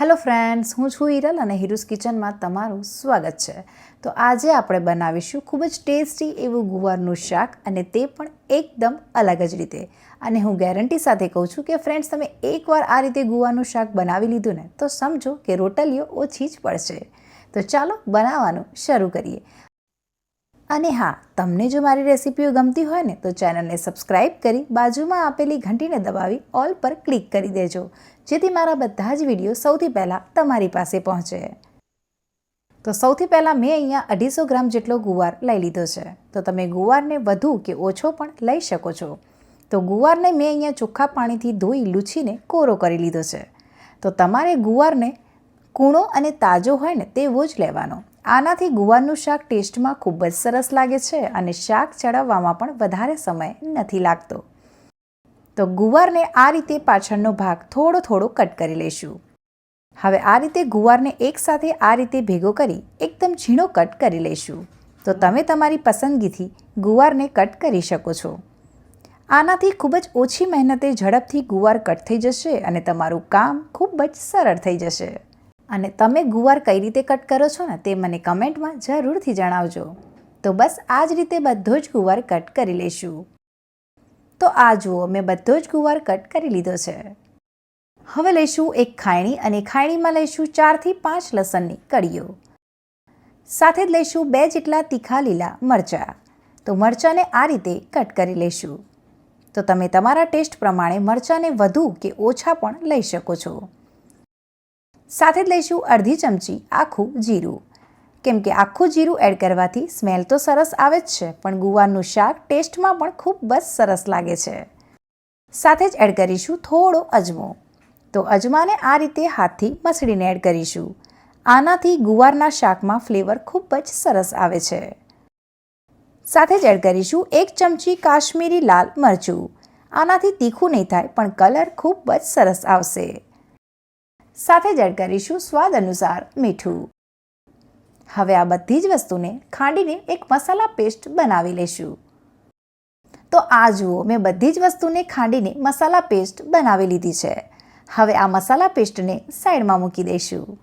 Hello friends, હું છું હિરલ અને હિરુસ કિચનમાં તમારું સ્વાગત છે. તો આજે આપણે બનાવીશું ખૂબ જ ટેસ્ટી એવું ગુવારનું શાક અને તે પણ એકદમ અલગ જ રીતે. અને હું ગેરંટી સાથે કહું છું કે ફ્રેન્ડ્સ, તમે એકવાર આ રીતે ગુવારનું શાક બનાવી લીધું ને, તો સમજો કે રોટલીઓ ઓછી જ પડશે. તો ચાલો બનાવવાનું શરૂ કરીએ. અને હા, તમને જો મારી રેસિપીઓ ગમતી હોય ને, તો ચેનલને સબસ્ક્રાઇબ કરી બાજુમાં આપેલી ઘંટીને દબાવી ઓલ પર ક્લિક કરી દેજો. જેથી મારા બધા જ વીડિયો સૌથી પહેલાં તમારી પાસે પહોંચે. તો સૌથી પહેલાં મેં અહીંયા અઢીસો ગ્રામ જેટલો ગુવાર લઈ લીધો છે. તો તમે ગુવારને વધુ કે ઓછો પણ લઈ શકો છો. તો ગુવારને મેં અહીંયા ચોખ્ખા પાણીથી ધોઈ લૂછીને કોરો કરી લીધો છે. તો તમારે ગુવારને કૂણો અને તાજો હોય ને તેવો જ લેવાનો. આનાથી ગુવારનું શાક ટેસ્ટમાં ખૂબ જ સરસ લાગે છે અને શાક ચડાવવામાં પણ વધારે સમય નથી લાગતો. તો ગુવારને આ રીતે પાછળનો ભાગ થોડો થોડો કટ કરી લઈશું હવે આ રીતે ગુવારને એકસાથે આ રીતે ભેગો કરી એકદમ ઝીણો કટ કરી લઈશું તો તમે તમારી પસંદગીથી ગુવારને કટ કરી શકો છો. આનાથી ખૂબ જ ઓછી મહેનતે ઝડપથી ગુવાર કટ થઈ જશે અને તમારું કામ ખૂબ જ સરળ થઈ જશે. અને તમે ગુવાર કઈ રીતે કટ કરો છો ને તે મને કમેન્ટમાં જરૂરથી જણાવજો. તો બસ આ જ રીતે બધો જ ગુવાર કટ કરી લઈશું તો આ જુઓ, મેં બધો જ ગુવાર કટ કરી લીધો છે. હવે લઈશું એક ખાયણી અને ખાયણીમાં લઈશું ચારથી પાંચ લસણની કળીઓ. સાથે જ લઈશું બે જેટલા તીખા લીલા મરચાં. તો મરચાંને આ રીતે કટ કરી લઈશું. તો તમે તમારા ટેસ્ટ પ્રમાણે મરચાંને વધુ કે ઓછા પણ લઈ શકો છો. સાથે જ લઈશું અડધી ચમચી આખું જીરું. કેમ કે આખું જીરું એડ કરવાથી સ્મેલ તો સરસ આવે જ છે, પણ ગુવારનું શાક ટેસ્ટમાં પણ ખૂબ જ સરસ લાગે છે. સાથે જ એડ કરીશું થોડો અજમો. તો અજમાને આ રીતે હાથથી મસળીને એડ કરીશું. આનાથી ગુવારના શાકમાં ફ્લેવર ખૂબ જ સરસ આવે છે. સાથે જ એડ કરીશું એક ચમચી કાશ્મીરી લાલ મરચું. આનાથી તીખું નહીં થાય, પણ કલર ખૂબ જ સરસ આવશે. સાથે જ એડ કરીશું સ્વાદ અનુસાર મીઠું. હવે આ બધી જ વસ્તુને ખાંડીને એક મસાલા પેસ્ટ બનાવી લઈશું તો આ જુઓ, મેં બધી જ વસ્તુને ખાંડીને મસાલા પેસ્ટ બનાવી લીધી છે. હવે આ મસાલા પેસ્ટને સાઈડમાં મૂકી દઈશું.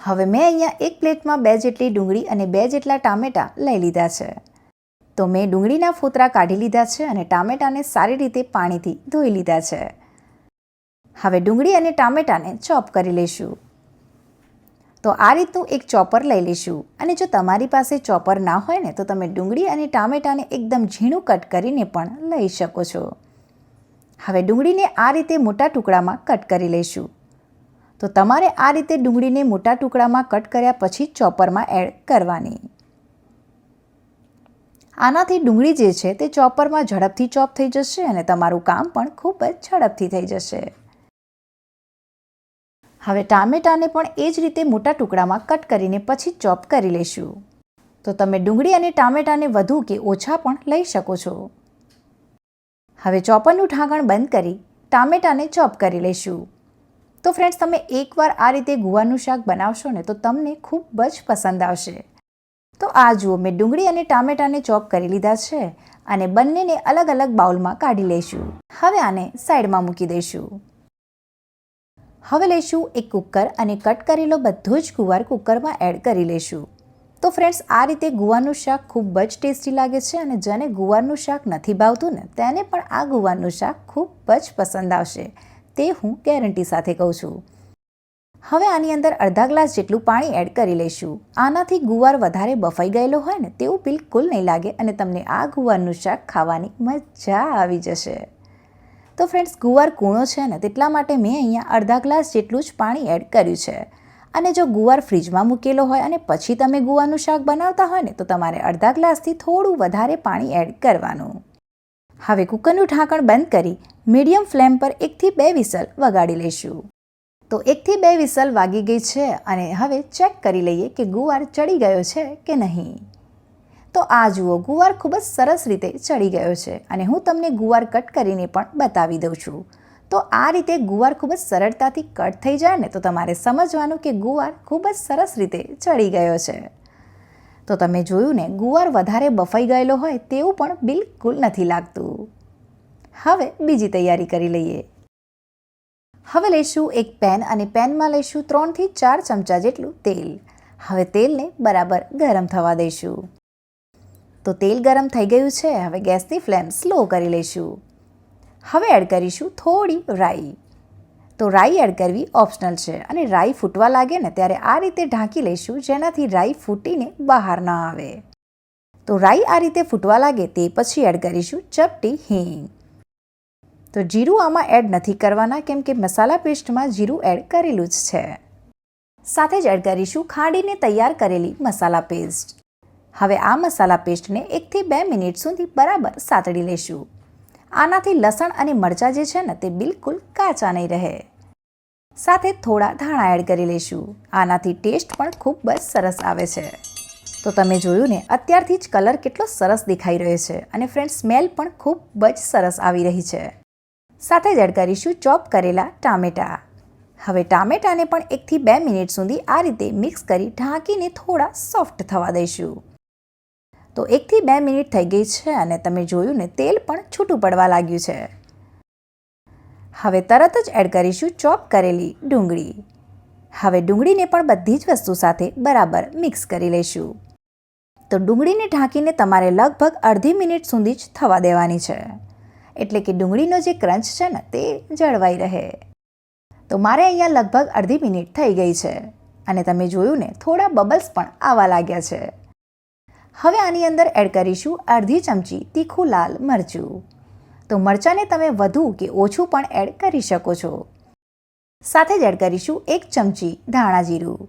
હવે મેં અહીંયા એક પ્લેટમાં બે જેટલી ડુંગળી અને બે જેટલા ટામેટાં લઈ લીધા છે. તો મેં ડુંગળીના ફોતરા કાઢી લીધા છે અને ટામેટાને સારી રીતે પાણીથી ધોઈ લીધા છે. હવે ડુંગળી અને ટામેટાને ચોપ કરી લઈશું તો આ રીતનું એક ચોપર લઈ લઈશું. અને જો તમારી પાસે ચોપર ના હોય ને, તો તમે ડુંગળી અને ટામેટાને એકદમ ઝીણું કટ કરીને પણ લઈ શકો છો. હવે ડુંગળીને આ રીતે મોટા ટુકડામાં કટ કરી લઈશું. તો તમારે આ રીતે ડુંગળીને મોટા ટુકડામાં કટ કર્યા પછી ચોપરમાં એડ કરવાની. આનાથી ડુંગળી જે છે તે ચોપરમાં ઝડપથી ચોપ થઈ જશે અને તમારું કામ પણ ખૂબ જ ઝડપથી થઈ જશે. હવે ટામેટાને પણ એ જ રીતે મોટા ટુકડામાં કટ કરીને પછી ચોપ કરી લઈશું. તો તમે ડુંગળી અને ટામેટાને વધુ કે ઓછા પણ લઈ શકો છો. હવે ચોપરનું ઢાંકણ બંધ કરી ટામેટાને ચોપ કરી લઈશું. તો ફ્રેન્ડ્સ તમે એકવાર આ રીતે ગુવારનું શાક બનાવશો ને તો તમને ખૂબ જ પસંદ આવશે. તો આ જુઓ, મેં ડુંગળી અને ટામેટાને ચોપ કરી લીધા છે અને બંનેને અલગ અલગ બાઉલમાં કાઢી લઈશું. હવે આને સાઈડમાં મૂકી દઈશું. હવે લઈશું એક કુકર અને કટ કરેલો બધો જ ગુવાર કુકરમાં એડ કરી લઈશું તો ફ્રેન્ડ્સ આ રીતે ગુવારનું શાક ખૂબ જ ટેસ્ટી લાગે છે અને જેને ગુવારનું શાક નથી ભાવતું ને તેને પણ આ ગુવારનું શાક ખૂબ જ પસંદ આવશે. તે હું ગેરંટી સાથે કહું છું. હવે આની અંદર અડધા ગ્લાસ જેટલું પાણી એડ કરી લઈશું આનાથી ગુવાર વધારે બફાઈ ગયેલો હોય ને તેવું બિલકુલ નહીં લાગે અને તમને આ ગુવારનું શાક ખાવાની મજા આવી જશે. તો ફ્રેન્ડ્સ ગુવાર કૂણો છે ને, તેટલા માટે મેં અહીંયા અડધા ગ્લાસ જેટલું જ પાણી એડ કર્યું છે. અને જો ગુવાર ફ્રીજમાં મૂકેલો હોય અને પછી તમે ગુવારનું શાક બનાવતા હોય ને, તો તમારે અડધા ગ્લાસથી થોડું વધારે પાણી એડ કરવાનું. હવે કુકરનું ઢાંકણ બંધ કરી મીડિયમ ફ્લેમ પર એકથી બે વિસલ વગાડી લઈશું. તો એકથી બે વિસલ વાગી ગઈ છે અને હવે ચેક કરી લઈએ કે ગુવાર ચડી ગયો છે કે નહીં. તો આ જુઓ, ગુવાર ખૂબ જ સરસ રીતે ચડી ગયો છે અને હું તમને ગુવાર કટ કરીને પણ બતાવી દઉં છું. તો આ રીતે ગુવાર ખૂબ જ સરળતાથી કટ થઈ જાય ને તો તમારે સમજવાનું કે ગુવાર ખૂબ જ સરસ રીતે ચડી ગયો છે. તો તમે જોયું ને, ગુવાર વધારે બફાઈ ગયેલો હોય તેવું પણ બિલકુલ નથી લાગતું. હવે બીજી તૈયારી કરી લઈએ. હવે લઈશું એક પેન અને પેનમાં લઈશું ત્રણથી ચાર ચમચા જેટલું તેલ. હવે તેલને બરાબર ગરમ થવા દઈશું. તો તેલ ગરમ થઈ ગયું છે, હવે ગેસની ફ્લેમ સ્લો કરી લઈશું. હવે એડ કરીશું થોડી રાઈ. તો રાઈ એડ કરવી ઓપ્શનલ છે અને રાઈ ફૂટવા લાગે ને ત્યારે આ રીતે ઢાંકી લઈશું જેનાથી રાઈ ફૂટીને બહાર ન આવે. તો રાઈ આ રીતે ફૂટવા લાગે તે પછી એડ કરીશું ચપટી હિંગ. તો જીરું આમાં એડ નથી કરવાના કેમ કે મસાલા પેસ્ટમાં જીરું એડ કરેલું જ છે. સાથે જ એડ કરીશું ખાંડીને તૈયાર કરેલી મસાલા પેસ્ટ. હવે આ મસાલા પેસ્ટને એકથી બે મિનિટ સુધી બરાબર સાતડી લઈશું આનાથી લસણ અને મરચાં જે છે ને તે બિલકુલ કાચા નહીં રહે. સાથે થોડા ધાણા એડ કરી લઈશું આનાથી ટેસ્ટ પણ ખૂબ જ સરસ આવે છે. તો તમે જોયું ને, અત્યારથી જ કલર કેટલો સરસ દેખાઈ રહ્યો છે અને ફ્રેન્ડ સ્મેલ પણ ખૂબ જ સરસ આવી રહી છે. સાથે જ એડ કરીશું ચોપ કરેલા ટામેટા. હવે ટામેટાને પણ એકથી બે મિનિટ સુધી આ રીતે મિક્સ કરી ઢાંકીને થોડા સોફ્ટ થવા દઈશું. તો એકથી બે મિનિટ થઈ ગઈ છે અને તમે જોયું ને, તેલ પણ છૂટું પડવા લાગ્યું છે. હવે તરત જ એડ કરીશું ચોપ કરેલી ડુંગળી. હવે ડુંગળીને પણ બધી જ વસ્તુ સાથે બરાબર મિક્સ કરી લઈશું. તો ડુંગળીને ઢાંકીને તમારે લગભગ અડધી મિનિટ સુધી જ થવા દેવાની છે. એટલે કે ડુંગળીનો જે ક્રંચ છે ને, તે જળવાઈ રહે. તો મારે અહીંયા લગભગ અડધી મિનિટ થઈ ગઈ છે અને તમે જોયું ને, થોડા બબલ્સ પણ આવવા લાગ્યા છે. હવે આની અંદર એડ કરીશું અડધી ચમચી તીખું લાલ મરચું. તો મરચાંને તમે વધુ કે ઓછું પણ એડ કરી શકો છો. સાથે જ એડ કરીશું એક ચમચી ધાણા જીરું.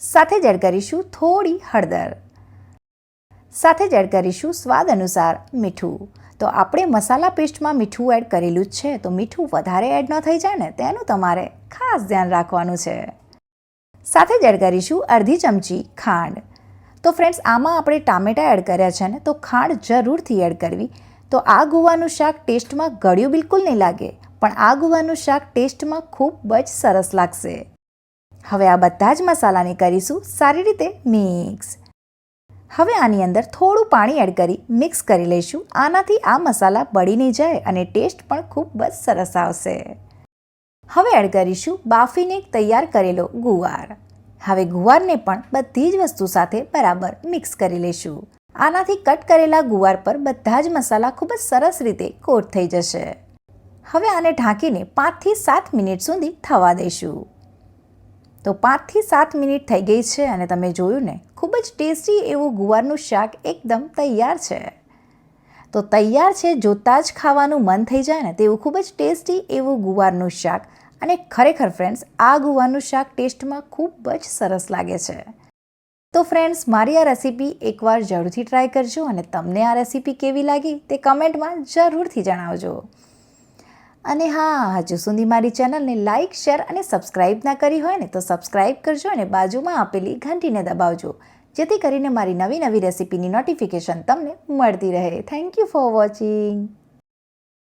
સાથે જ એડ કરીશું થોડી હળદર. સાથે જ એડ કરીશું સ્વાદ અનુસાર મીઠું. તો આપણે મસાલા પેસ્ટમાં મીઠું એડ કરેલું જ છે, તો મીઠું વધારે એડ ન થઈ જાય ને, તેનું તમારે ખાસ ધ્યાન રાખવાનું છે. સાથે જ એડ કરીશું અડધી ચમચી ખાંડ. તો ફ્રેન્ડ્સ આમાં આપણે ટામેટાં એડ કર્યા છે ને, તો ખાંડ જરૂરથી એડ કરવી. તો આ ગુવાનું શાક ટેસ્ટમાં ગળ્યું બિલકુલ નહીં લાગે, પણ આ ગુવાનું શાક ટેસ્ટમાં ખૂબ જ સરસ લાગશે. હવે આ બધા જ મસાલાને કરીશું સારી રીતે મિક્સ હવે આની અંદર થોડું પાણી એડ કરી મિક્સ કરી લઈશું. આનાથી આ મસાલા બળી નહીં જાય અને ટેસ્ટ પણ ખૂબ જ સરસ આવશે. હવે એડ કરીશું બાફીને તૈયાર કરેલો ગુવાર. હવે ગુવારને પણ બધી જ વસ્તુ સાથે બરાબર મિક્સ કરી લઈશું આનાથી કટ કરેલા ગુવાર પર બધા જ મસાલા ખૂબ જ સરસ રીતે કોટ થઈ જશે. હવે આને ઢાંકીને પાંચથી સાત મિનિટ સુધી થવા દઈશું. તો પાંચથી સાત મિનિટ થઈ ગઈ છે અને તમે જોયું ને, ખૂબ જ ટેસ્ટી એવું ગુવારનું શાક એકદમ તૈયાર છે. તો તૈયાર છે, જોતાં જ ખાવાનું મન થઈ જાય ને, તેવું ખૂબ જ ટેસ્ટી એવું ગુવારનું શાક અને ખરેખર ફ્રેન્ડ્સ આ ગુવાનું શાક ટેસ્ટમાં ખૂબ જ સરસ લાગે છે. તો ફ્રેન્ડ્સ મારી આ રેસીપી એકવાર જરૂરથી ટ્રાય કરજો અને તમને આ રેસીપી કેવી લાગી તે કમેન્ટમાં જરૂરથી જણાવજો. અને હા, હજુ સુધી મારી ચેનલને લાઇક શેર અને સબસ્ક્રાઇબ ના કરી હોય ને તો સબસ્ક્રાઇબ કરજો અને બાજુમાં આપેલી ઘંટીને દબાવજો. જેથી કરીને મારી નવી નવી રેસીપીની નોટિફિકેશન તમને મળતી રહે. Thank you for watching